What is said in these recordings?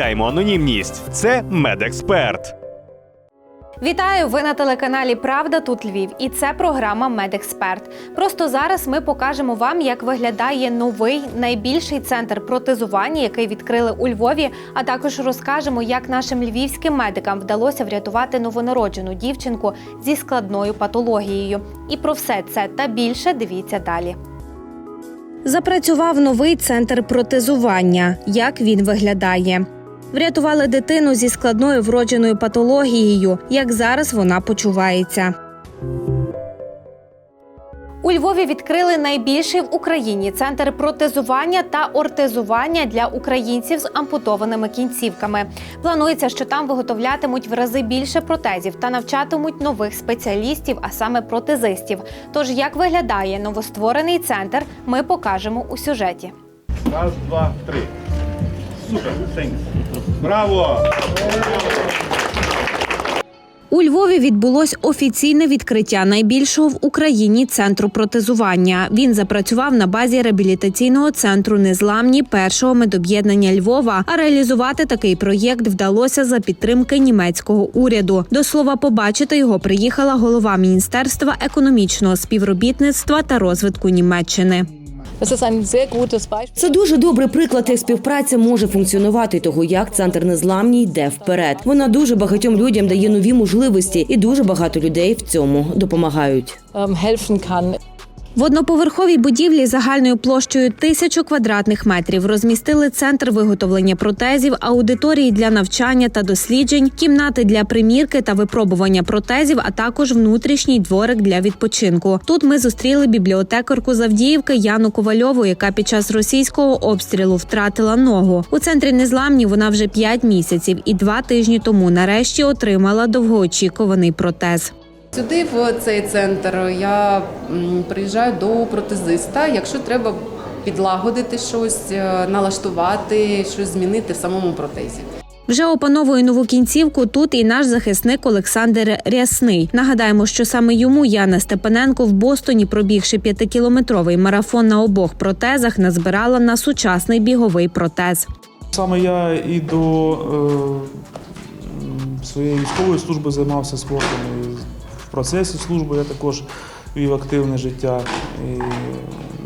анонімність. Це медексперт. Вітаю! Ви на телеканалі Правда тут Львів, і це програма Медексперт. Просто зараз ми покажемо вам, як виглядає новий найбільший центр протезування, який відкрили у Львові. А також розкажемо, як нашим львівським медикам вдалося врятувати новонароджену дівчинку зі складною патологією. І про все це та більше дивіться далі. Запрацював новий центр протезування. Як він виглядає? Врятували дитину зі складною вродженою патологією. Як зараз вона почувається? У Львові відкрили найбільший в Україні центр протезування та ортезування для українців з ампутованими кінцівками. Планується, що там виготовлятимуть в рази більше протезів та навчатимуть нових спеціалістів, а саме протезистів. Тож, як виглядає новостворений центр, ми покажемо у сюжеті. Раз, два, три. Супер, thanks. Браво! У Львові відбулось офіційне відкриття найбільшого в Україні центру протезування. Він запрацював на базі реабілітаційного центру Незламні першого медоб'єднання Львова. А реалізувати такий проєкт вдалося за підтримки німецького уряду. До слова, побачити його приїхала голова міністерства економічного співробітництва та розвитку Німеччини. Це дуже добрий приклад, як співпраця може функціонувати, і того як центр незламні йде вперед. Вона дуже багатьом людям дає нові можливості, і дуже багато людей в цьому допомагають. В одноповерховій будівлі загальною площею тисячу квадратних метрів розмістили центр виготовлення протезів, аудиторії для навчання та досліджень, кімнати для примірки та випробування протезів, а також внутрішній дворик для відпочинку. Тут ми зустріли бібліотекарку Завдіївки Яну Ковальову, яка під час російського обстрілу втратила ногу. У центрі незламні вона вже п'ять місяців і два тижні тому нарешті отримала довгоочікуваний протез. Сюди, в цей центр, я приїжджаю до протезиста, якщо треба підлагодити щось, е, налаштувати, щось змінити в самому протезі. Вже опановує нову кінцівку тут і наш захисник Олександр Рясний. Нагадаємо, що саме йому Яна Степаненко в Бостоні, пробігши п'ятикілометровий марафон на обох протезах, назбирала на сучасний біговий протез. Саме я і до е, своєї військової служби займався спортом. І процесі служби я також вів активне життя. І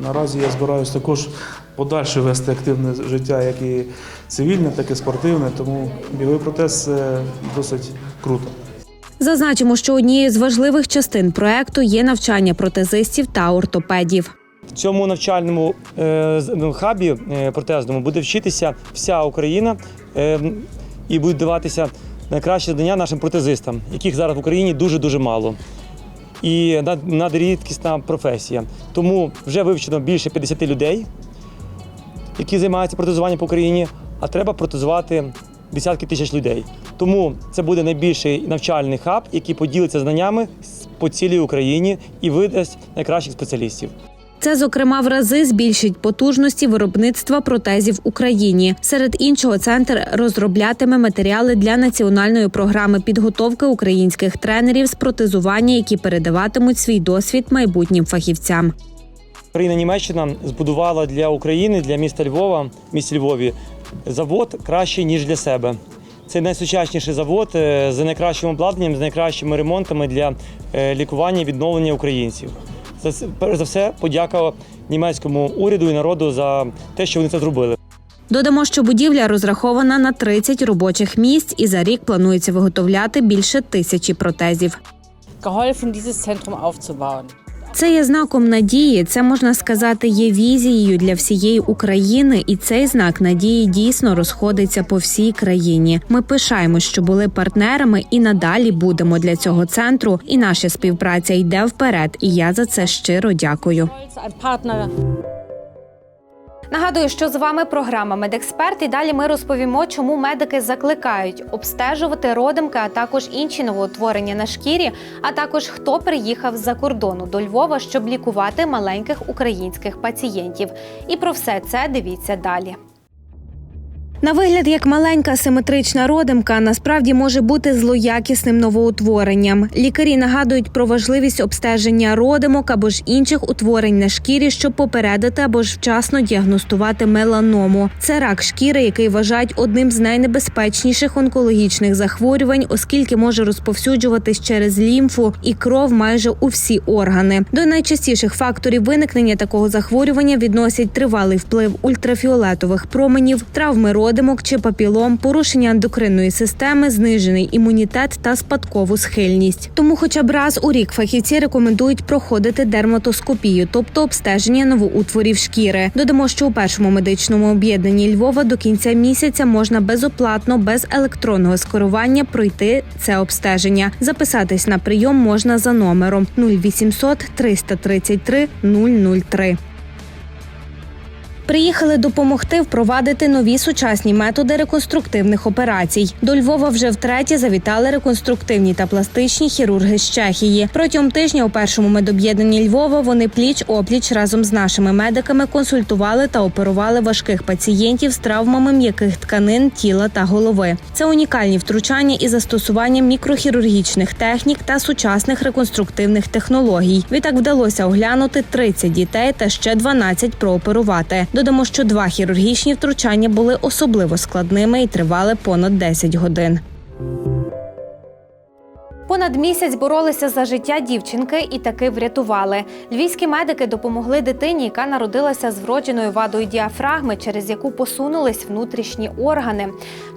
наразі я збираюся також подальше вести активне життя, як і цивільне, так і спортивне. Тому білий протез це досить круто. Зазначимо, що однією з важливих частин проекту є навчання протезистів та ортопедів. В цьому навчальному е, ну, хабі е, протезному буде вчитися вся Україна е, і будуть даватися найкращі знання нашим протезистам, яких зараз в Україні дуже дуже мало. І над- надрідкісна професія. Тому вже вивчено більше 50 людей, які займаються протезуванням по Україні, а треба протезувати десятки тисяч людей. Тому це буде найбільший навчальний хаб, який поділиться знаннями по цілій Україні і видасть найкращих спеціалістів. Це, зокрема, в рази збільшить потужності виробництва протезів в Україні. Серед іншого, центр розроблятиме матеріали для національної програми підготовки українських тренерів з протезування, які передаватимуть свій досвід майбутнім фахівцям. Країна Німеччина збудувала для України, для міста Львова, місті Львові, завод кращий ніж для себе. Це найсучасніший завод е, з найкращим обладнанням, з найкращими ремонтами для е, лікування і відновлення українців. Це- перш за все, подяка німецькому уряду і народу за те, що вони це зробили. Додамо, що будівля розрахована на 30 робочих місць, і за рік планується виготовляти більше тисячі протезів. Geholfen, dieses Zentrum aufzubauen. Це є знаком надії. Це можна сказати, є візією для всієї України, і цей знак надії дійсно розходиться по всій країні. Ми пишаємось, що були партнерами, і надалі будемо для цього центру. І наша співпраця йде вперед. І я за це щиро дякую. Нагадую, що з вами програма Медексперт. І далі ми розповімо, чому медики закликають обстежувати родимки, а також інші новоутворення на шкірі, а також хто приїхав з-за кордону до Львова, щоб лікувати маленьких українських пацієнтів. І про все це дивіться далі. На вигляд як маленька симетрична родимка насправді може бути злоякісним новоутворенням. Лікарі нагадують про важливість обстеження родимок або ж інших утворень на шкірі, щоб попередити або ж вчасно діагностувати меланому. Це рак шкіри, який вважають одним з найнебезпечніших онкологічних захворювань, оскільки може розповсюджуватись через лімфу і кров майже у всі органи. До найчастіших факторів виникнення такого захворювання відносять тривалий вплив ультрафіолетових променів, травми родимок чи папілом, порушення ендокринної системи, знижений імунітет та спадкову схильність. Тому, хоча б раз у рік фахівці рекомендують проходити дерматоскопію, тобто обстеження новоутворів шкіри. Додамо, що у першому медичному об'єднанні Львова до кінця місяця можна безоплатно, без електронного скерування пройти це обстеження. Записатись на прийом можна за номером 0800 333 003. Приїхали допомогти впровадити нові сучасні методи реконструктивних операцій. До Львова вже втретє завітали реконструктивні та пластичні хірурги з Чехії. Протягом тижня у першому медоб'єднанні Львова вони пліч опліч разом з нашими медиками консультували та оперували важких пацієнтів з травмами м'яких тканин, тіла та голови. Це унікальні втручання із застосуванням мікрохірургічних технік та сучасних реконструктивних технологій. Відтак вдалося оглянути 30 дітей та ще 12 прооперувати. Додамо, що два хірургічні втручання були особливо складними і тривали понад 10 годин. Понад місяць боролися за життя дівчинки і таки врятували. Львівські медики допомогли дитині, яка народилася з вродженою вадою діафрагми, через яку посунулись внутрішні органи.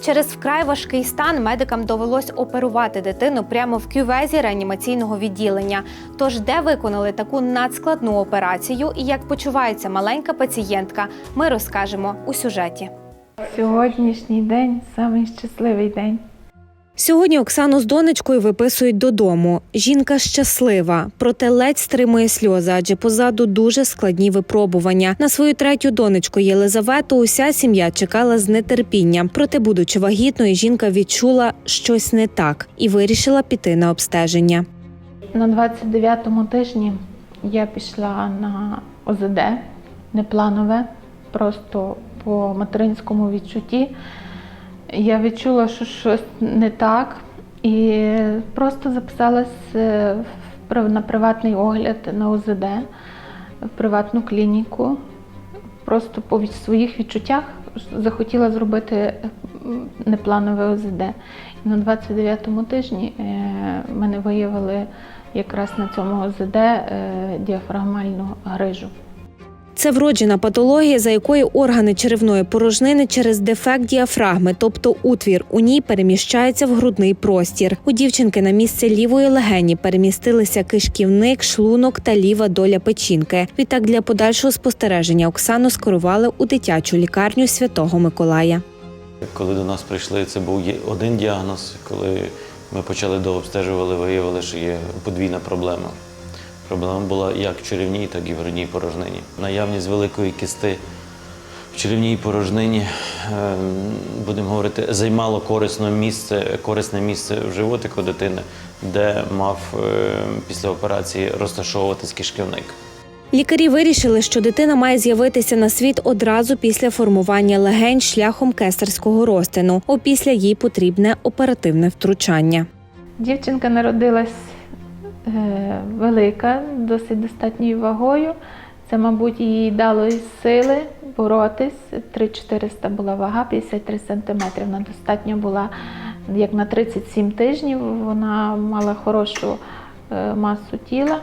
Через вкрай важкий стан медикам довелось оперувати дитину прямо в кювезі реанімаційного відділення. Тож, де виконали таку надскладну операцію і як почувається маленька пацієнтка, ми розкажемо у сюжеті. Сьогоднішній день самий щасливий день. Сьогодні Оксану з донечкою виписують додому. Жінка щаслива, проте ледь стримує сльози, адже позаду дуже складні випробування. На свою третю донечку Єлизавету уся сім'я чекала з нетерпінням. Проте, будучи вагітною, жінка відчула щось не так і вирішила піти на обстеження. На 29-му тижні я пішла на ОЗД, непланове, просто по материнському відчутті. Я відчула, що щось не так, і просто записалась е, на приватний огляд на ОЗД, в приватну клініку. Просто по своїх відчуттях захотіла зробити непланове ОЗД. І на 29-му тижні е, мене виявили якраз на цьому ОЗД е, діафрагмальну грижу. Це вроджена патологія, за якою органи черевної порожнини через дефект діафрагми, тобто утвір у ній переміщаються в грудний простір. У дівчинки на місце лівої легені перемістилися кишківник, шлунок та ліва доля печінки. Відтак для подальшого спостереження Оксану скерували у дитячу лікарню Святого Миколая. Коли до нас прийшли, це був один діагноз. Коли ми почали дообстежували, виявили, що є подвійна проблема. Проблема була як в черевній, так і в грудній порожнині. Наявність великої кисти в черевній порожнині, е, будемо говорити, займало корисне місце, корисне місце в животику дитини, де мав е, після операції розташовуватись кишківник. Лікарі вирішили, що дитина має з'явитися на світ одразу після формування легень шляхом кесарського розтину. Опісля їй потрібне оперативне втручання. Дівчинка народилась велика, досить достатньою вагою. Це, мабуть, їй дало сили боротись. 3400 була вага, 53 сантиметри. Вона достатньо була як на 37 тижнів. Вона мала хорошу е, масу тіла.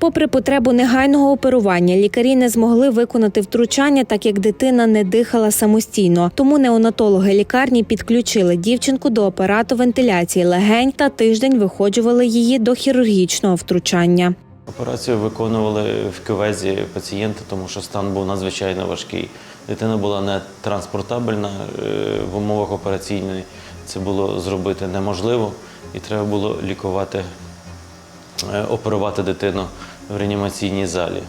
Попри потребу негайного оперування, лікарі не змогли виконати втручання, так як дитина не дихала самостійно. Тому неонатологи лікарні підключили дівчинку до апарату вентиляції легень та тиждень виходжували її до хірургічного втручання. Операцію виконували в кювезі пацієнта, тому що стан був надзвичайно важкий. Дитина була не транспортабельна е, в умовах операційної. Це було зробити неможливо, і треба було лікувати, оперувати дитину в реанімаційній залі.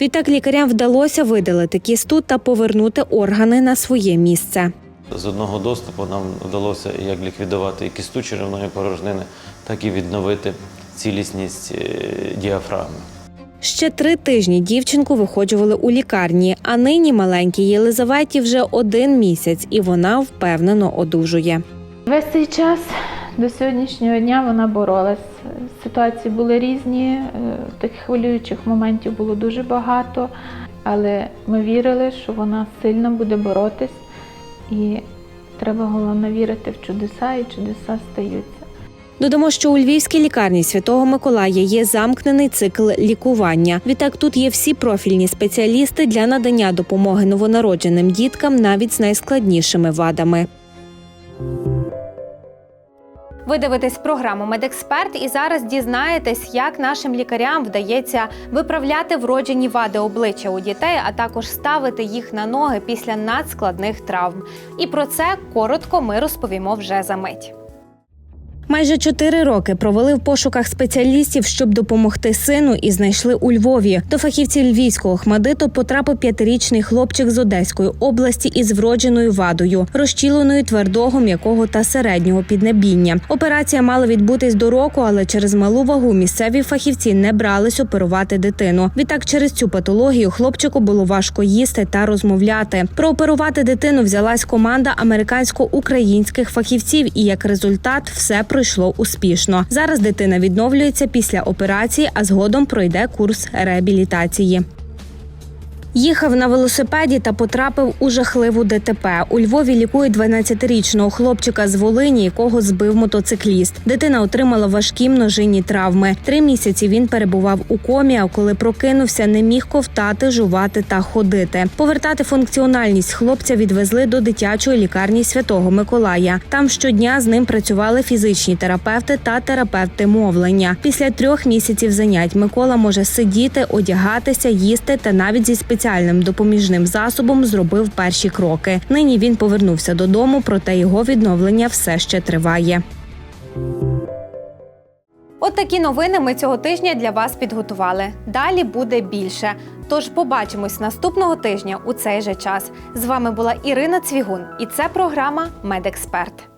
Відтак лікарям вдалося видалити кісту та повернути органи на своє місце. З одного доступу нам вдалося як ліквідувати і кісту черевної порожнини, так і відновити цілісність е, діафрагми. Ще три тижні дівчинку виходжували у лікарні, а нині маленькій Єлизаветі вже один місяць, і вона впевнено одужує. Весь цей час до сьогоднішнього дня вона боролась. Ситуації були різні, е, таких хвилюючих моментів було дуже багато, але ми вірили, що вона сильно буде боротись, і треба головне вірити в чудеса, і чудеса стаються. Додамо, що у Львівській лікарні Святого Миколая є замкнений цикл лікування. Відтак тут є всі профільні спеціалісти для надання допомоги новонародженим діткам навіть з найскладнішими вадами. Ви дивитесь програму Медексперт і зараз дізнаєтесь, як нашим лікарям вдається виправляти вроджені вади обличчя у дітей, а також ставити їх на ноги після надскладних травм. І про це коротко ми розповімо вже за мить. Майже чотири роки провели в пошуках спеціалістів, щоб допомогти сину, і знайшли у Львові. До фахівців львівського хмадиту потрапив п'ятирічний хлопчик з Одеської області із вродженою вадою, розчіленою твердого, м'якого та середнього піднебіння. Операція мала відбутись до року, але через малу вагу місцеві фахівці не брались оперувати дитину. Відтак, через цю патологію хлопчику було важко їсти та розмовляти. Прооперувати дитину взялась команда американсько-українських фахівців, і як результат все пройшло успішно. Зараз дитина відновлюється після операції, а згодом пройде курс реабілітації. Їхав на велосипеді та потрапив у жахливу ДТП. У Львові лікують 12-річного хлопчика з Волині, якого збив мотоцикліст. Дитина отримала важкі множинні травми. Три місяці він перебував у комі, а коли прокинувся, не міг ковтати, жувати та ходити. Повертати функціональність хлопця відвезли до дитячої лікарні Святого Миколая. Там щодня з ним працювали фізичні терапевти та терапевти мовлення. Після трьох місяців занять Микола може сидіти, одягатися, їсти та навіть зі спеціальним допоміжним засобом зробив перші кроки. Нині він повернувся додому, проте його відновлення все ще триває. От такі новини ми цього тижня для вас підготували. Далі буде більше. Тож побачимось наступного тижня у цей же час. З вами була Ірина Цвігун, і це програма Медексперт.